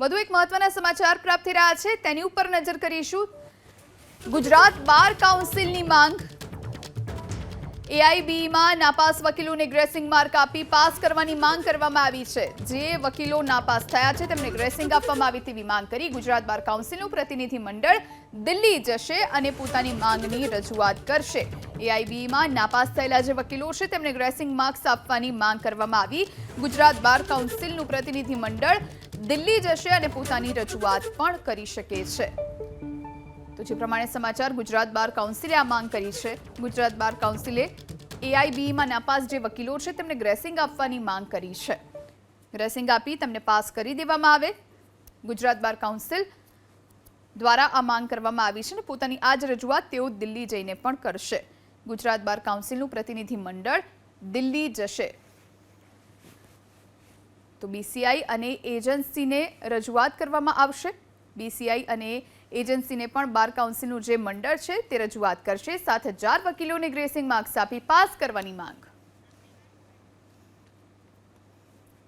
વધુ એક મહત્વના સમાચાર પ્રાપ્ત થઈ રહ્યા છે. તેની ઉપર નજર કરીશું. ગુજરાત બાર કાઉન્સિલની માંગ એઆઈબીમાં નાપાસ વકીલોને ગ્રેસિંગ માર્ક આપી પાસ કરવાની માંગ કરવામાં આવી છે. જે વકીલો નાપાસ થયા છે, તેમને ગ્રેસિંગ આપવામાં આવી તેવી માંગ કરી ગુજરાત બાર કાઉન્સિલનું પ્રતિનિધિ મંડળ દિલ્હી જશે અને પોતાની માંગની રજૂઆત કરશે. એઆઈબીમાં નાપાસ થયેલા જે વકીલો છે, તેમને ગ્રેસિંગ માર્ક્સ આપવાની માંગ કરવામાં આવી. ગુજરાત બાર કાઉન્સિલનું પ્રતિનિધિ મંડળ દિલ્હી જશે અને પોતાની રજૂઆત પણ કરી શકે છે. તો જે પ્રમાણે સમાચાર ગુજરાત બાર કાઉન્સિલે આ માંગ કરી છે. ગુજરાત બાર કાઉન્સિલે એઆઈબીમાં નાપાસ જે વકીલો છે તેમને ગ્રેસિંગ આપવાની માંગ કરી છે. ગ્રેસિંગ આપી તેમને પાસ કરી દેવામાં આવે. ગુજરાત બાર કાઉન્સિલ દ્વારા આ માંગ કરવામાં આવી છે અને પોતાની આ જ રજૂઆત તેઓ દિલ્હી જઈને પણ કરશે. ગુજરાત બાર કાઉન્સિલનું પ્રતિનિધિ મંડળ દિલ્હી જશે. તો બીસીઆઈ અને એજન્સીને રજૂઆત કરવામાં આવશે. બીસીઆઈ અને એજન્સીને પણ બાર કાઉન્સિલનું જે મંડળ છે તે રજૂઆત કરશે. સાત હજાર વકીલોને ગ્રેસિંગ માર્ક્સ આપી પાસ કરવાની માંગ.